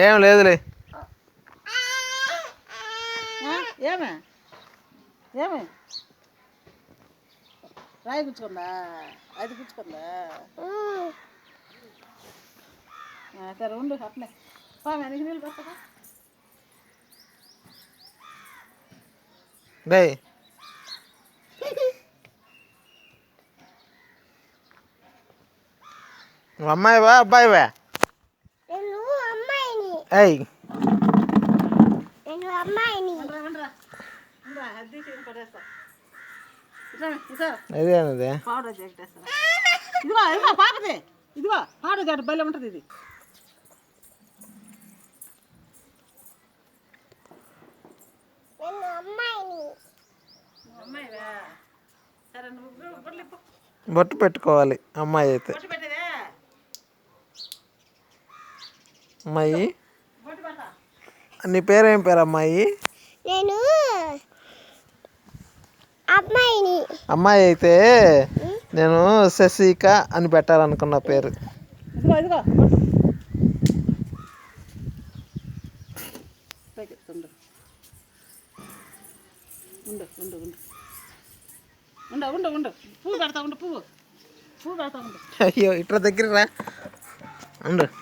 ఏం లేదులే. ఏమే? ఏమే? రాయి గుచ్చుకుందా? అది గుచ్చుకుందా? సరే ఉండు అట్లే. పామే నీకు నీళ్ళు పట్టగా డే అమ్మాయివా అబ్బాయివా నేను అమ్మాయిని ఏయ్ నేను అమ్మాయిని ఉండరా ఉండరా ఉండరా అది తీసి పడేస్తా ఇట్లా ఇట్లా అదే అన్నది పౌడర్ చేసేస్తా ఇదిగో ఇదిగో పాపది ఇదిగో పౌడర్ చేయడం బయలు ఉంటుంది ఇది బొట్టు పెట్టుకోవాలి అమ్మాయి అయితే. అమ్మాయి. నీ పేరేం పేరు అమ్మాయి? నేను అమ్మాయిని. అమ్మాయి అయితే నేను శశిక అని పెట్టాలనుకున్న పేరు. అయ్యో ఇట్లా దగ్గర రా. ఉండు.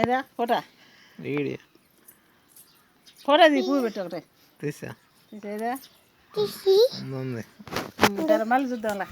ఏదా ఫోటో వీడియో ఫోటో తీ పువ్వు పెట్టి ఒకటే తీసా తీసేదా మళ్ళీ చూద్దాంలే